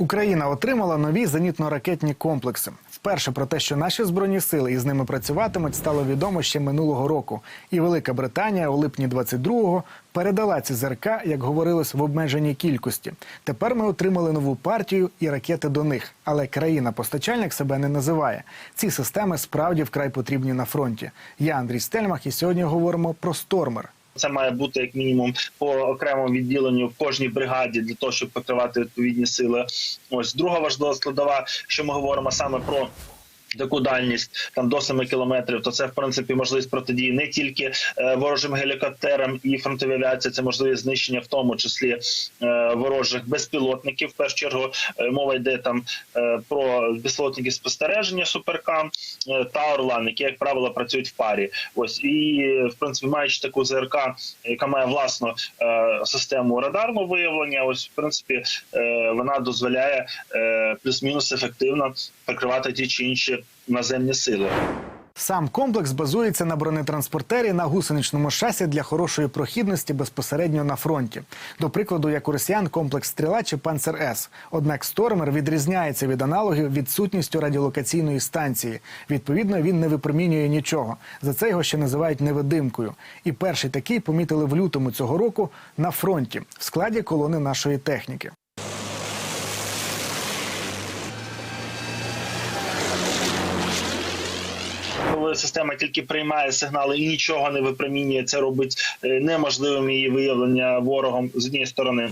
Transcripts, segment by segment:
Україна отримала нові зенітно-ракетні комплекси. Вперше про те, що наші збройні сили із ними працюватимуть, стало відомо ще минулого року. І Велика Британія у липні 22-го передала ці ЗРК, як говорилось, в обмеженій кількості. Тепер ми отримали нову партію і ракети до них. Але країна-постачальник себе не називає. Ці системи справді вкрай потрібні на фронті. Я Андрій Стельмах, і сьогодні говоримо про Стормер. Це має бути як мінімум по окремому відділенню в кожній бригаді для того, щоб покривати відповідні сили. Ось друга важлива складова, що ми говоримо саме про. Таку дальність там до 7 кілометрів, то це в принципі можливість протидії не тільки е, ворожим гелікоптерам і фронтовій авіації, це можливість знищення, в тому числі е, ворожих безпілотників. В першу чергу е, мова йде там е, про безпілотники спостереження суперкам е, та Орлан, які як правило працюють в парі. Ось і в принципі, маючи таку ЗРК, яка має власну е, систему радарного виявлення, ось в принципі е, вона дозволяє е, плюс-мінус ефективно прикривати ті чи інші наземні сили. Сам комплекс базується на бронетранспортері на гусеничному шасі для хорошої прохідності безпосередньо на фронті. До прикладу, як у росіян комплекс стріла чи панцер С. Однак Стормер відрізняється від аналогів відсутністю радіолокаційної станції. Відповідно, він не випромінює нічого. За це його ще називають невидимкою. І перший такий помітили в лютому цього року на фронті в складі колони нашої техніки. Коли система тільки приймає сигнали і нічого не випромінює, це робить е, неможливим її виявлення ворогом з однієї сторони.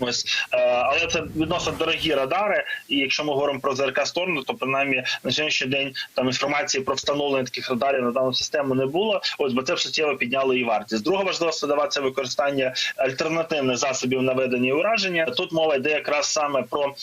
Ось Е, але це відносно дорогі радари. І якщо ми говоримо про ЗРК сторону, то принаймні на сьогоднішній день там інформації про встановлення таких радарів на дану систему не було. Ось бо це суттєво підняло її вартість. Друга важлива складова – це використання альтернативних засобів наведення і ураження. Тут мова йде якраз саме про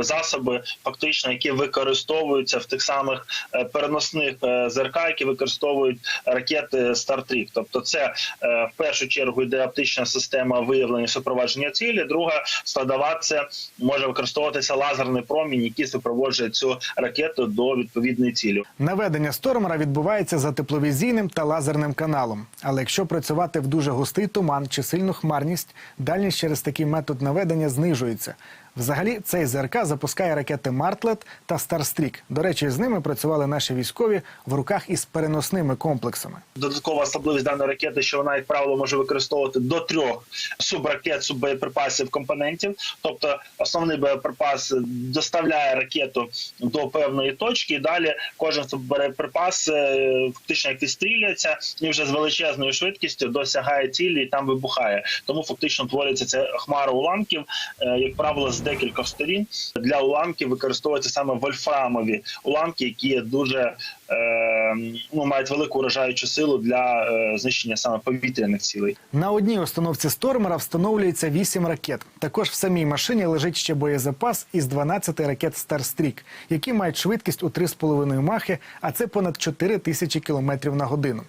засоби, фактично, які використовуються в тих самих е, переносних е, ЗРК, які використовують ракети Startrek. Тобто, це е, в першу чергу йде оптична система виявлення супроводження цілі. Друга складова це може використовуватися лазерний промінь, який супроводжує цю ракету до відповідної цілі. Наведення стормера відбувається за тепловізійним та лазерним каналом. Але якщо працювати в дуже густий туман чи сильну хмарність, дальність через такий метод наведення знижується. Взагалі, цей ЗРК запускає ракети Мартлет та Старстрік. До речі, з ними працювали наші військові в руках із переносними комплексами. Додаткова особливість даної ракети, що вона, як правило, може використовувати до трьох субракет, суббоєприпасів компонентів. Тобто, основний боєприпас доставляє ракету до певної точки, і далі кожен суббоєприпас е, фактично як стріляється і вже з величезною швидкістю досягає цілі і там вибухає. Тому фактично твориться ця хмара уламків, е, як правило, з декількох сторін. Для уламків використовуються саме вольфрамові уламки, які є дуже е, ну мають велику вражаючу силу для е, знищення саме повітряних цілей. На одній установці стормера встановлюється 8 ракет. Також в самій машині лежить ще боєзапас із 12 ракет Старстрік, які мають швидкість у 3,5 махи, а це понад 4 тисячі кілометрів на годину.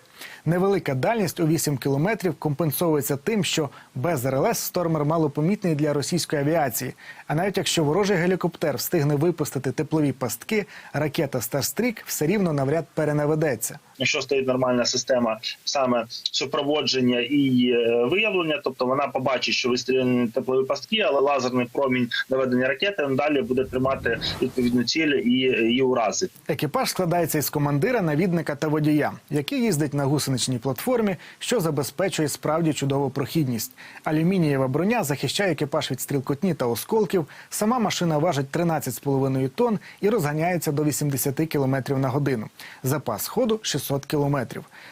Невелика дальність у 8 кілометрів компенсовується тим, що без РЛС стормер малопомітний для російської авіації. А навіть якщо ворожий гелікоптер встигне випустити теплові пастки, ракета Старстрік все рівно навряд перенаведеться. Якщо стоїть нормальна система саме супроводження і е, виявлення, тобто вона побачить, що вистріляні теплові пастки, але лазерний промінь наведення ракети далі буде тримати відповідну ціль і її уразить. Екіпаж складається із командира, навідника та водія, який їздить на гусеничній платформі, що забезпечує справді чудову прохідність. Алюмінієва броня захищає екіпаж від стрілкотні та осколків. Сама машина важить 13,5 тонн і розганяється до 80 км на годину. Запас ходу 600 км.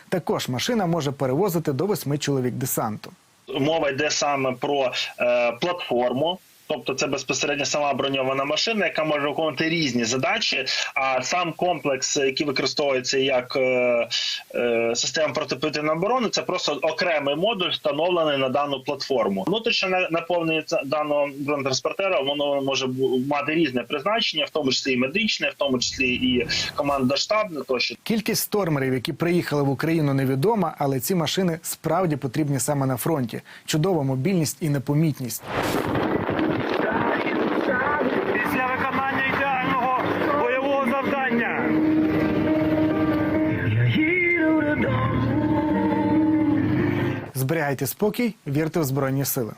Також машина може перевозити до восьми чоловік десанту. Мова йде саме про е, платформу. Тобто це безпосередньо сама броньована машина, яка може виконувати різні задачі. А сам комплекс, який використовується як е, е, система протиповітряної оборони, це просто окремий модуль, встановлений на дану платформу. Внутрішнє на- наповнення даного бронетранспортера воно може мати різне призначення, в тому числі і медичне, в тому числі і командно-штабне. Тощо Кількість стормерів, які приїхали в Україну, невідома, але ці машини справді потрібні саме на фронті. Чудова мобільність і непомітність. Зберігайте спокій, вірте в збройні сили.